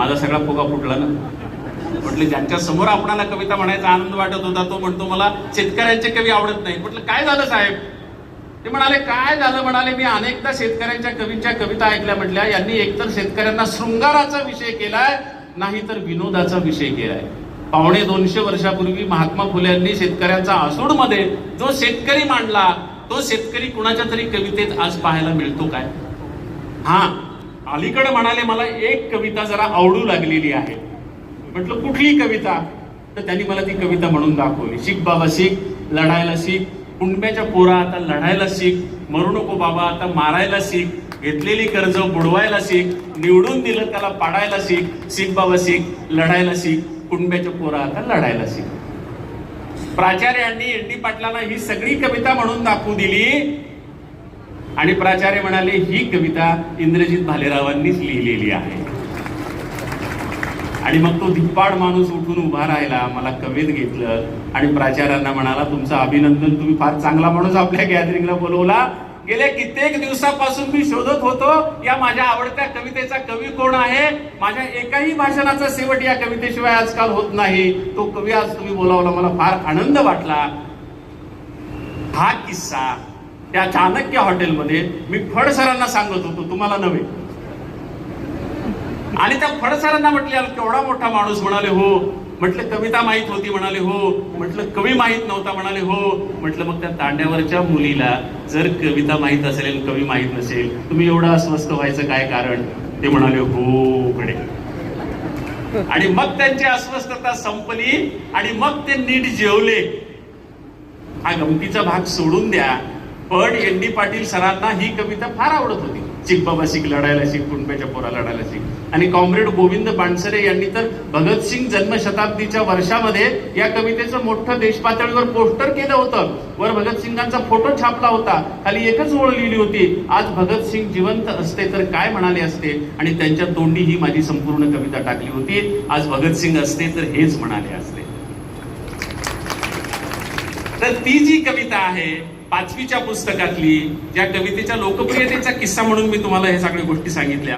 माझा सगळा फुगा फुटला ना. म्हटलं ज्यांच्या समोर आपणाला कविता म्हणायचा आनंद वाटत होता तो म्हणतो मला शेतकऱ्यांचे कवी आवडत नाही म्हटलं काय झालं साहेब? ते म्हणाले काय झालं? म्हणाले मी अनेकदा शेतकऱ्यांच्या कवींच्या कविता ऐकल्या म्हटल्या. यांनी एकतर शेतकऱ्यांना शृंगाराचा विषय केलाय नाही तर विनोदाचा विषय केलाय. पावणे दोनशे वर्षापूर्वी महात्मा फुले यांनी शेतकऱ्यांचा आसूडमध्ये जो शेतकरी मांडला तो शेतकरी कुणाच्या तरी कवितेत आज पाहायला मिळतो काय? हा अलीकडे म्हणाले मला एक कविता जरा आवडू लागलेली आहे. म्हटलं कुठली कविता? तर त्यांनी मला ती कविता म्हणून दाखवली. शिक बाबा शिक लढायला शिक कुंडब्याच्या पोरा आता लढायला शिक मरू नको बाबा आता मारायला शिक घेतलेली कर्ज बुडवायला शिक निवडून दिलं त्याला पाडायला शिक शिक बाबा शिक लढायला शिक कुंडब्याच्या पोरा आता लढायला शिक. प्राचार्यांनी एन डी पाटलांना ही सगळी कविता म्हणून दाखवू दिली. आणि प्राचार्य म्हणाले ही कविता इंद्रजित भालेरावांनीच लिहिलेली आहे. आणि मग तो धिप्पाड माणूस उठून उभा राहिला मला कवीत घेतलं आणि प्राचार्यांना म्हणाला तुमचं अभिनंदन तुम्ही फार चांगला माणूस आपल्या गॅदरिंगला बोलवला. गेल्या कित्येक दिवसापासून मी शोधत होतो या माझ्या आवडत्या कवितेचा कवी कोण आहे? माझ्या एकाही भाषणाचा शेवट या कवितेशिवाय आजकाल होत नाही. तो कवी आज तुम्ही बोलावला मला फार आनंद वाटला. हा किस्सा त्या चाणक्य हॉटेलमध्ये मी फड सरांना सांगत होतो तुम्हाला नव्हे. आणि त्या फडसरांना म्हटले केवढा मोठा माणूस म्हणाले हो. म्हटलं कविता माहीत होती म्हणाले हो. म्हटलं कवी माहीत नव्हता म्हणाले हो. म्हटलं मग त्या तांड्यावरच्या मुलीला जर कविता माहीत असेल आणि कवी माहीत नसेल तुम्ही एवढं अस्वस्थ व्हायचं काय कारण? ते म्हणाले हो कडे आणि मग त्यांची अस्वस्थता संपली आणि मग ते नीट जेवले. हा गमतीचा भाग सोडून द्या. पण एन डी पाटील सरांना ही कविता फार आवडत होती. शिक बाबा शिक लढायला शिक कुंब्याच्या पोरा लढायला शिक. आणि कॉम्रेड गोविंद पानसरे यांनी तर भगतसिंग जन्मशताब्दीच्या वर्षामध्ये या कवितेचं मोठं देशपातळीवर पोस्टर केलं होतं. वर भगतसिंगांचा फोटो छापला होता. खाली एकच ओळ लिहिली होती आज भगतसिंग जिवंत असते तर काय म्हणाले असते? आणि त्यांच्या तोंडी ही माझी संपूर्ण कविता टाकली होती आज भगतसिंग असते तर हेच म्हणाले असते. तर ती जी कविता आहे पाचवीच्या पुस्तकातली ज्या कवितेच्या लोकप्रियतेचा किस्सा म्हणून मी तुम्हाला हे सगळ्या गोष्टी सांगितल्या.